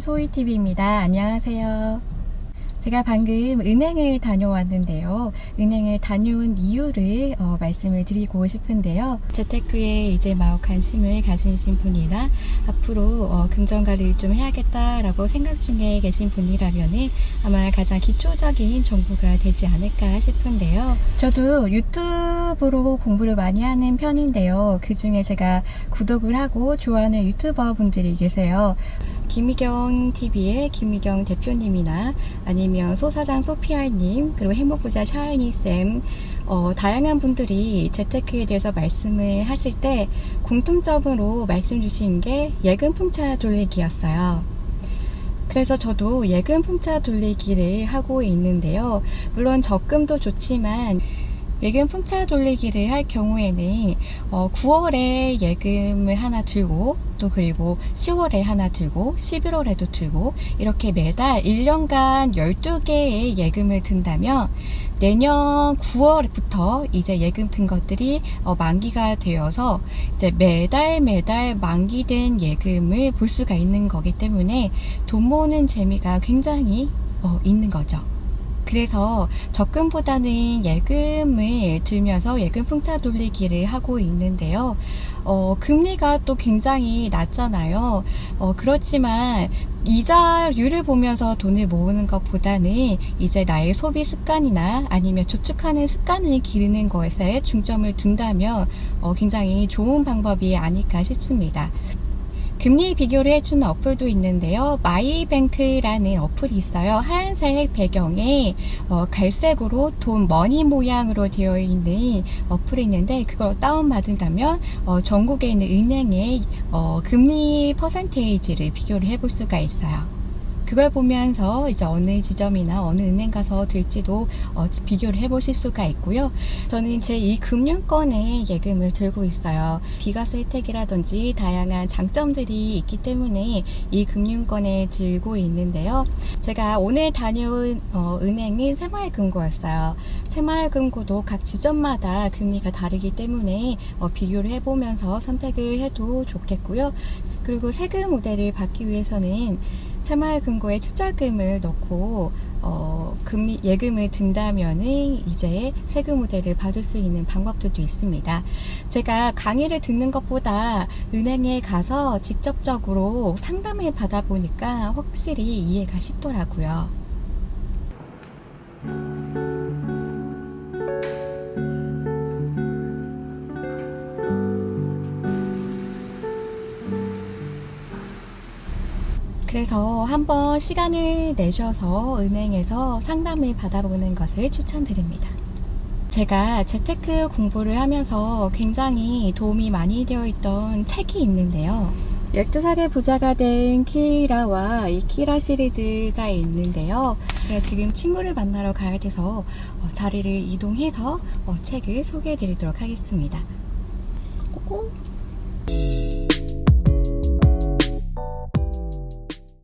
소희TV입니다. 안녕하세요. 제가 방금 은행을 다녀왔는데요. 은행을 다녀온 이유를 어, 말씀을 드리고 싶은데요. 재테크에 이제 마음 관심을 가지신 분이나 앞으로 어, 금전가를 좀 해야겠다라고 생각 중에 계신 분이라면 아마 가장 기초적인 정보가 되지 않을까 싶은데요. 저도 유튜브로 공부를 많이 하는 편인데요. 그 중에 제가 구독을 하고 좋아하는 유튜버 분들이 계세요. 김미경 TV의 김미경 대표님이나 아니면 소사장 소피아님 그리고 행복부자 샤이니 쌤 어, 다양한 분들이 재테크에 대해서 말씀을 하실 때 공통점으로 말씀 주신 게 예금 풍차 돌리기였어요. 그래서 저도 예금 풍차 돌리기를 하고 있는데요. 물론 적금도 좋지만 예금 풍차 돌리기를 할 경우에는 어, 9월에 예금을 하나 들고 또 그리고 10월에 하나 들고 11월에도 들고 이렇게 매달 1년간 12개의 예금을 든다면 내년 9월부터 이제 예금 든 것들이 어, 만기가 되어서 이제 매달 매달 만기된 예금을 볼 수가 있는 거기 때문에 돈 모으는 재미가 굉장히 어, 있는 거죠. 그래서 적금보다는 예금을 들면서 예금 풍차 돌리기를 하고 있는데요. 어, 금리가 또 굉장히 낮잖아요. 어, 그렇지만 이자율을 보면서 돈을 모으는 것보다는 이제 나의 소비 습관이나 아니면 저축하는 습관을 기르는 것에 중점을 둔다면 어, 굉장히 좋은 방법이 아닐까 싶습니다. 금리 비교를 해주는 어플도 있는데요. 마이뱅크라는 어플이 있어요. 하얀색 배경에 어, 갈색으로 돈 머니 모양으로 되어 있는 어플이 있는데 그걸 다운받은다면 어, 전국에 있는 은행의 어, 금리 퍼센테이지를 비교를 해볼 수가 있어요. 그걸 보면서 이제 어느 지점이나 어느 은행 가서 들지도 어, 비교를 해보실 수가 있고요. 저는 제 이 금융권에 예금을 들고 있어요. 비과세 혜택이라든지 다양한 장점들이 있기 때문에 이 금융권에 들고 있는데요. 제가 오늘 다녀온 어, 은행은 새마을금고였어요. 새마을금고도 각 지점마다 금리가 다르기 때문에 어, 비교를 해보면서 선택을 해도 좋겠고요. 그리고 세금 우대를 받기 위해서는 새마을 금고에 투자금을 넣고 어, 금리 예금을 든다면은 이제 세금 우대를 받을 수 있는 방법들도 있습니다. 제가 강의를 듣는 것보다 은행에 가서 직접적으로 상담을 받아보니까 확실히 이해가 쉽더라고요. 그래서 한번 시간을 내셔서 은행에서 상담을 받아보는 것을 추천드립니다. 제가 재테크 공부를 하면서 굉장히 도움이 많이 되어 있던 책이 있는데요. 12살의 부자가 된 키라와 이 키라 시리즈가 있는데요. 제가 지금 친구를 만나러 가야 돼서 어, 자리를 이동해서 어, 책을 소개해 드리도록 하겠습니다. 꼬꼬.